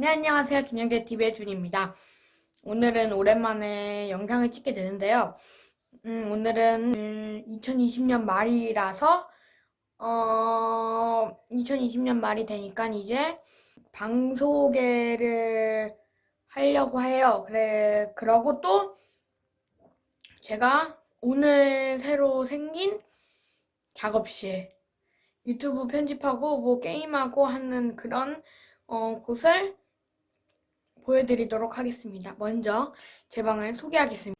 네, 안녕하세요. 준영재 TV의 준입니다. 오늘은 오랜만에 영상을 찍게 되는데요. 음, 오늘은 음, 2020년 말이라서, 어, 2020년 말이 되니까 이제 방 소개를 하려고 해요. 그래, 그러고 또 제가 오늘 새로 생긴 작업실, 유튜브 편집하고 뭐 게임하고 하는 그런 어, 곳을 보여드리도록 하겠습니다. 먼저 제 방을 소개하겠습니다.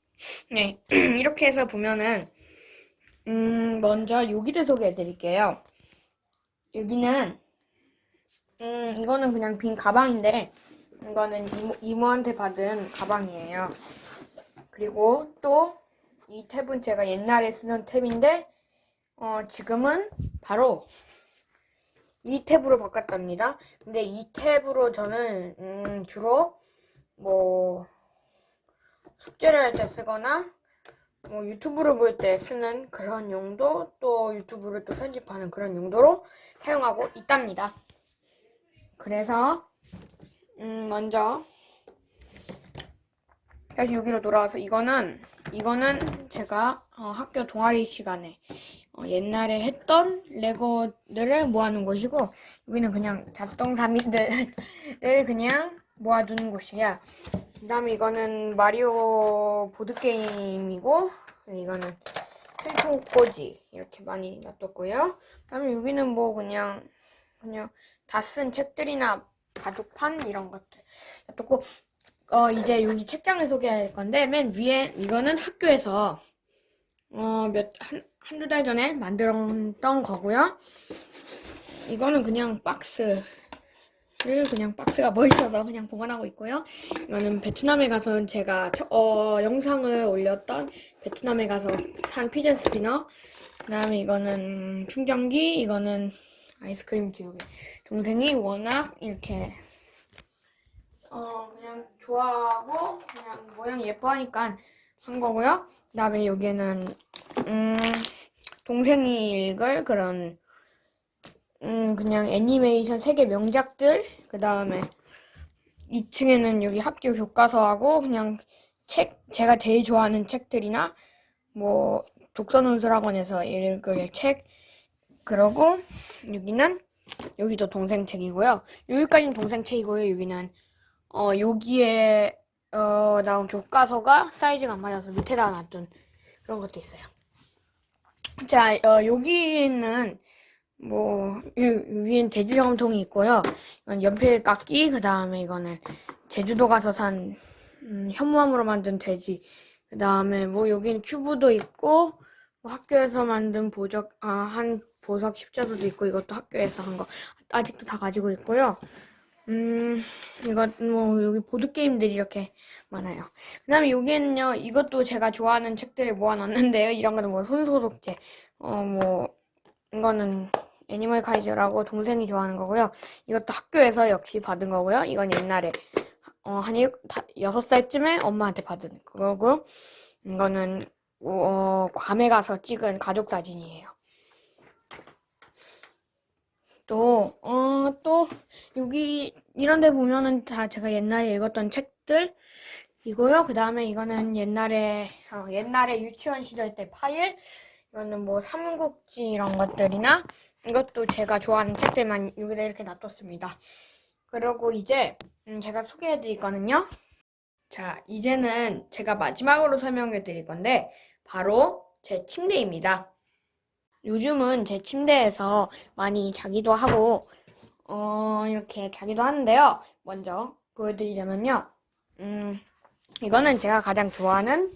네, 이렇게 해서 보면은 음, 먼저 여기를 소개해드릴게요. 여기는 음, 이거는 그냥 빈 가방인데 이거는 이모, 이모한테 받은 가방이에요. 그리고 또 이 탭은 제가 옛날에 쓰던 탭인데 어, 지금은 바로 이 탭으로 바꿨답니다. 근데 이 탭으로 저는 음, 주로 뭐 숙제를 할 때 쓰거나 뭐 유튜브를 볼 때 쓰는 그런 용도 또 유튜브를 또 편집하는 그런 용도로 사용하고 있답니다. 그래서 음, 먼저 다시 여기로 돌아와서 이거는 이거는 제가 어, 학교 동아리 시간에 어, 옛날에 했던 레고들을 모아놓은 곳이고 여기는 그냥 잡동사미들을 그냥 모아두는 곳이야. 그 다음에 이거는 마리오 보드 게임이고 이거는 필통꽂이 이렇게 많이 놔뒀고요. 그 다음에 여기는 뭐 그냥 그냥 다 쓴 책들이나 바둑판 이런 것들 놔뒀고 어 이제 여기 책장을 소개할 건데 맨 위에 이거는 학교에서 어몇한 한두 달 전에 만들었던 거고요. 이거는 그냥 박스를 그냥 박스가 멋있어서 그냥 보관하고 있고요. 이거는 베트남에 가서 제가 처- 어, 영상을 올렸던 베트남에 가서 산 피자 스피너. 그다음에 이거는 충전기. 이거는 아이스크림 기우개. 동생이 워낙 이렇게 어 그냥 좋아하고 그냥 모양 예뻐하니까 한 거고요. 그다음에 여기는 음 동생이 읽을 그런 음 그냥 애니메이션 세계 명작들 그 다음에 2층에는 여기 학교 교과서하고 그냥 책 제가 제일 좋아하는 책들이나 뭐 독서논술학원에서 읽을 책 그러고 여기는 여기도 동생 책이고요. 여기까지는 동생 책이고요. 여기는 어 여기에 어 나온 교과서가 사이즈가 안 맞아서 밑에다 놔둔 그런 것도 있어요. 자, 어, 여기는 뭐 위- 위엔 대주정통이 있고요. 이건 연필 깎기 그 다음에 이거는 제주도 가서 산 음, 현무암으로 만든 돼지 그 다음에 뭐 여기는 큐브도 있고 뭐 학교에서 만든 보적 아, 한 보석 십자수도 있고 이것도 학교에서 한 거 아직도 다 가지고 있고요. 음, 이거, 뭐, 여기 보드게임들이 이렇게 많아요. 그 다음에 여기는요, 이것도 제가 좋아하는 책들을 모아놨는데요. 이런 거는 뭐, 손소독제, 어, 뭐, 이거는 애니멀 카이즈라고 동생이 좋아하는 거고요. 이것도 학교에서 역시 받은 거고요. 이건 옛날에, 어, 한 일, 다, 여섯 살쯤에 엄마한테 받은 거고, 이거는, 어, 괌에 가서 찍은 가족 사진이에요. 또, 어, 또, 여기, 이런 데 보면은 다 제가 옛날에 읽었던 책들, 이고요. 그 다음에 이거는 옛날에, 어, 옛날에 유치원 시절 때 파일, 이거는 뭐 삼국지 이런 것들이나, 이것도 제가 좋아하는 책들만 여기다 이렇게 놔뒀습니다. 그리고 이제, 음, 제가 소개해 드릴 거는요. 자, 이제는 제가 마지막으로 설명해 드릴 건데, 바로 제 침대입니다. 요즘은 제 침대에서 많이 자기도 하고, 어, 이렇게 자기도 하는데요. 먼저 보여드리자면요. 음, 이거는 제가 가장 좋아하는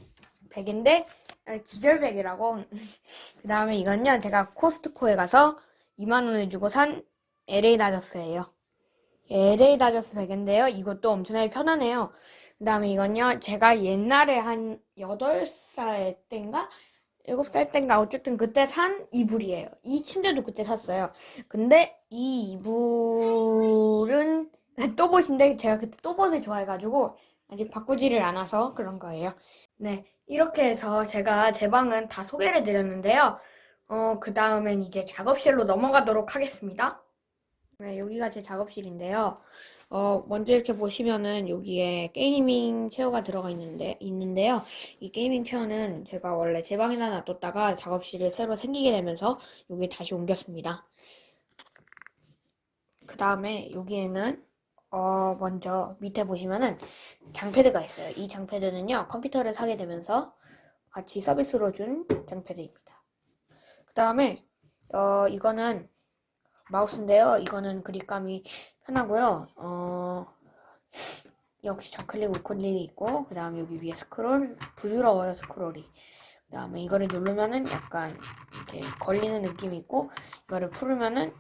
베개인데, 아, 기절베개라고. 그 다음에 이건요, 제가 코스트코에 가서 2만원을 주고 산 LA 다저스예요. LA 다저스 베개인데요. 이것도 엄청나게 편하네요. 그 다음에 이건요, 제가 옛날에 한 8살 때인가? 7살 때인가? 어쨌든 그때 산 이불이에요. 이 침대도 그때 샀어요. 근데 이 이불은 또봇인데 제가 그때 또봇을 좋아해가지고 아직 바꾸지를 않아서 그런 거예요. 네, 이렇게 해서 제가 제 방은 다 소개를 드렸는데요. 어, 그 다음엔 이제 작업실로 넘어가도록 하겠습니다. 네, 여기가 제 작업실인데요. 어, 먼저 이렇게 보시면은 여기에 게이밍 체어가 들어가 있는데, 있는데요. 이 게이밍 체어는 제가 원래 제 방에다 놔뒀다가 작업실을 새로 생기게 되면서 여기 다시 옮겼습니다. 그 다음에 여기에는 어, 먼저 밑에 보시면은 장패드가 있어요. 이 장패드는요, 컴퓨터를 사게 되면서 같이 서비스로 준 장패드입니다. 그 다음에, 어, 이거는 마우스인데요. 이거는 그립감이 편하고요. 어, 역시 좌클릭, 우클릭이 있고, 그 다음에 여기 위에 스크롤, 부드러워요, 스크롤이. 그 다음에 이거를 누르면은 약간 이렇게 걸리는 느낌이 있고, 이거를 풀으면은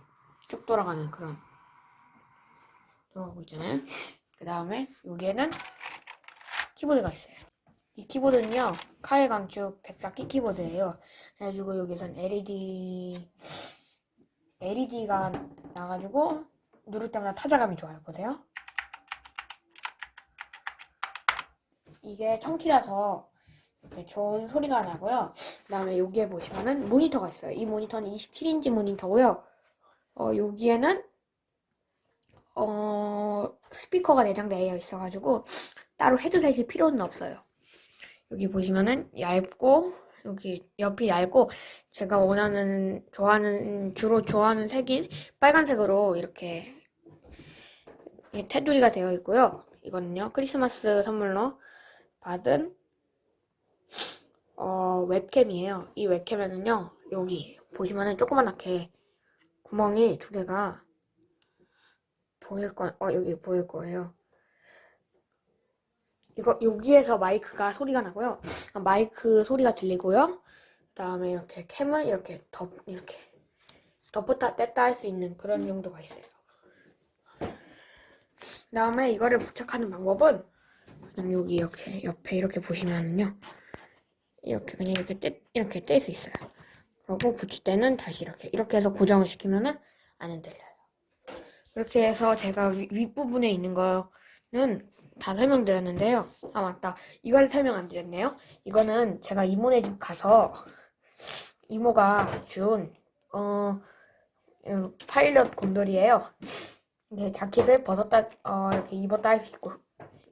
쭉 돌아가는 그런 들어가고 있잖아요. 그 다음에 여기에는 키보드가 있어요. 이 키보드는요, 카이 강축 104키 키보드예요. 그래가지고 여기선 LED, LED가 나가지고 누를 때마다 타자감이 좋아요. 보세요. 이게 청키라서 이렇게 좋은 소리가 나고요. 그 다음에 여기에 보시면은 모니터가 있어요. 이 모니터는 27인치 모니터고요. 어, 여기에는 어, 스피커가 내장되어 있어가지고 따로 헤드셋이 필요는 없어요. 여기 보시면은 얇고 여기 옆이 얇고 제가 원하는 좋아하는 주로 좋아하는 색인 빨간색으로 이렇게 이 테두리가 되어 있고요. 이거는요 크리스마스 선물로 받은 어, 웹캠이에요. 이 웹캠에는요 여기 보시면은 조그만하게 구멍이 두 개가 보일 거, 어, 여기 보일 거예요. 이거, 여기에서 마이크가 소리가 나고요. 아, 마이크 소리가 들리고요. 그 다음에 이렇게 캠을 이렇게 덮, 이렇게 덮었다 뗐다 할 수 있는 그런 용도가 있어요. 그 다음에 이거를 부착하는 방법은 그냥 여기 이렇게 옆에 이렇게 보시면은요. 이렇게 그냥 이렇게 떼, 이렇게 뗄 수 있어요. 그리고 붙일 때는 다시 이렇게, 이렇게 해서 고정을 시키면은 안 흔들려요. 이렇게 해서 제가 위, 윗부분에 있는 거는 다 설명드렸는데요. 아, 맞다. 이걸 설명 안 드렸네요. 이거는 제가 이모네 집 가서 이모가 준, 어, 음, 파일럿 곰돌이에요. 이게 자켓을 벗었다, 어, 이렇게 입었다 할 수 있고.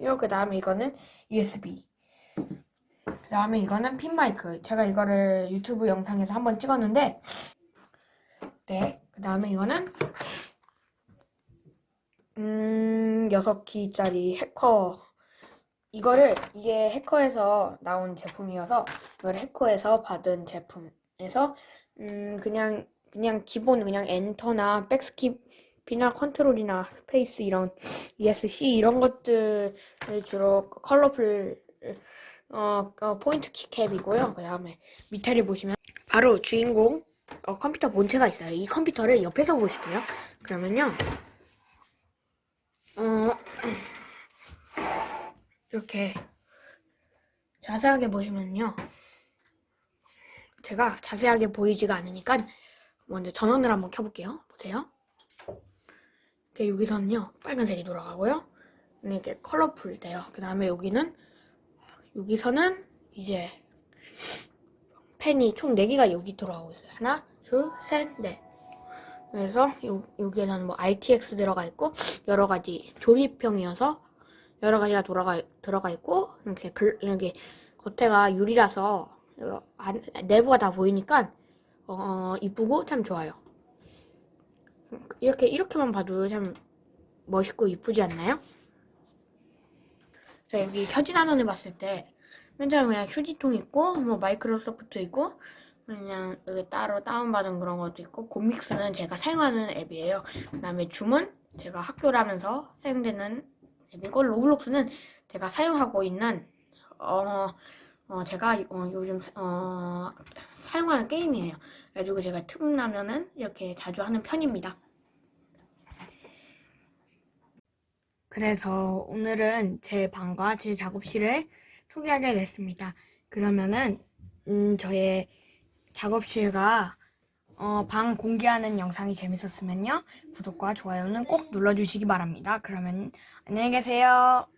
이거 그 다음에 이거는 USB. 그 다음에 이거는 핀 마이크. 제가 이거를 유튜브 영상에서 한번 찍었는데, 네. 그 다음에 이거는 음, 6키짜리 해커. 이거를, 이게 해커에서 나온 제품이어서, 이걸 해커에서 받은 제품 에서, 음, 그냥, 그냥 기본, 그냥 엔터나 백스킵이나 컨트롤이나 스페이스 이런 ESC 이런 것들을 주로 컬러풀, 어, 어, 포인트 키캡이고요. 그 다음에 밑에를 보시면, 바로 주인공, 어, 컴퓨터 본체가 있어요. 이 컴퓨터를 옆에서 보실게요. 그러면요. 어, 이렇게 자세하게 보시면요. 제가 자세하게 보이지가 않으니까 먼저 전원을 한번 켜볼게요. 보세요. 이렇게 여기서는요, 빨간색이 돌아가고요. 이렇게 컬러풀 돼요. 그 다음에 여기는, 여기서는 이제 펜이 총 4개가 여기 돌아가고 있어요. 하나, 둘, 셋, 넷. 그래서 요, 여기에는 뭐 RTX 들어가 있고 여러 가지 조립형이어서 여러 가지가 돌아가 들어가 있고 이렇게 글, 여기 겉에가 유리라서 내부가 다 보이니까 어, 이쁘고 참 좋아요. 이렇게 이렇게만 봐도 참 멋있고 이쁘지 않나요? 자 여기 켜진 화면을 봤을 때 맨 처음에 그냥 휴지통 있고 뭐 마이크로소프트 있고 그냥 여기 따로 다운받은 그런 것도 있고 곰믹스는 제가 사용하는 앱이에요. 그 다음에 줌은 제가 학교를 하면서 사용되는 앱이고 로블록스는 제가 사용하고 있는 어, 어 제가 어, 요즘 어, 사용하는 게임이에요. 그래가지고 제가 틈나면은 이렇게 자주 하는 편입니다. 그래서 오늘은 제 방과 제 작업실을 소개하게 됐습니다. 그러면은 음, 저의 작업실과 어, 방 공개하는 영상이 재밌었으면요. 구독과 좋아요는 꼭 눌러주시기 바랍니다. 그러면 안녕히 계세요.